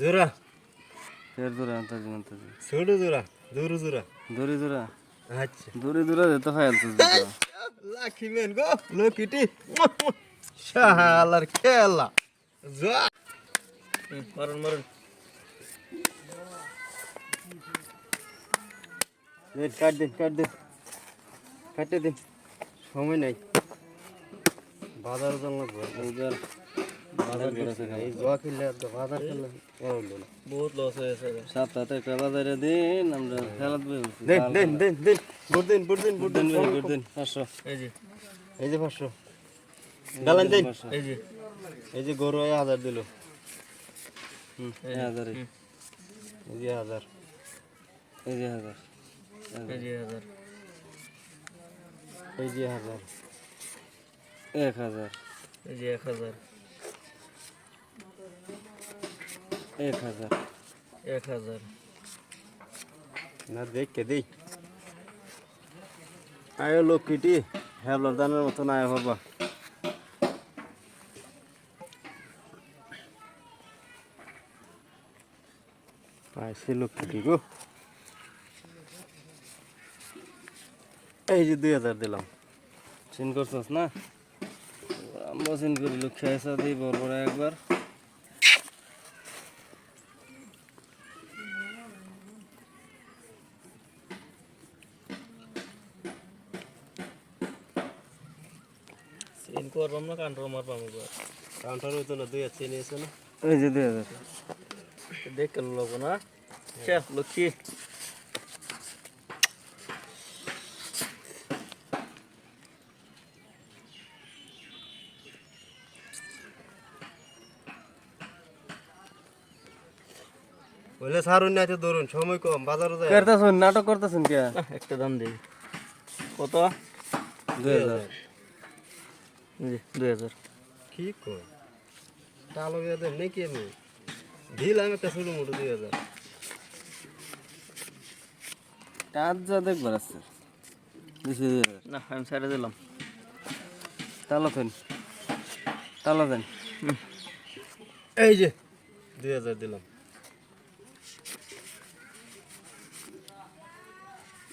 জোড়া ফের দূরে আনতাছি আনতাছি। ছোট জোড়া দূর জোড়া দূরে দূরে আচ্ছা। দূরে দূরে যেতে ফাইলছিস লাখি মেন গো লোকিটি। শালার খেলা। যা মারুন মারুন। কাট দিন কাট দিন কাটে দিন সময় নাই। বাজার জন্য এই যে গরু হাজার দিল হুম এই যে হাজার এই যে হাজার এই যে হাজার এই যে হাজার। এক হাজার। এই যে এক হাজার। এক হাজার। এক হাজার। না দেখ কে দেই আয় লক্ষ্মীটি হ্যাবলার দানের মতন আয় বাবা আইসে লক্ষ্মীটি গো। এই যে দুই হাজার দিলাম। চিন করছস না? আমরা চিন করি লোক খেয়েছা দিই বড় একবার। ইন করবাম না কাউন্টার মারবাম কাউন্টার হইতো না দুই হাজার চেয়ে নিয়েছে না এই যে দুই হাজার দেখে লোক না চল লক্ষ্মী বলে সারুন না তো ধরুন সময় কম বাজারে যায় করতেছেন নাটক করতেছেন কে একটা দাম দেই কত 2000 জি দুই হাজার। কি কই টালো দুই হাজার নাকি আমি? দিলাম একটা ছোটো মোটো দুই হাজার। কাজ যা দেখবার আছে। না আমি ছেড়ে দিলাম। তালো ফেন তালো ফেন এই যে দুই হাজার দিলাম।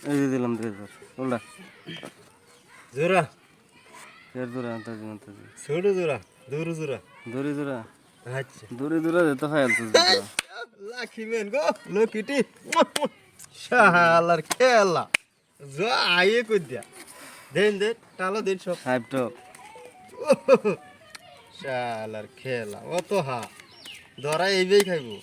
এই যে দিলাম দুই হাজার। জোরা বললা জোড়া আনতাছি আনতাছি ছোট জোড়া দূর জোড়া। দূরে দূরে আচ্ছা। দূরে দূরে যেতে ফাইলছিস লাখি মেন গো লোকিটি। শালার খেলা। যা আইয়ে কই দিয়া। দেন দেন টালো দেন সব। Five top. শালার খেলা অত হা। ধরা এইবেই খাইবো।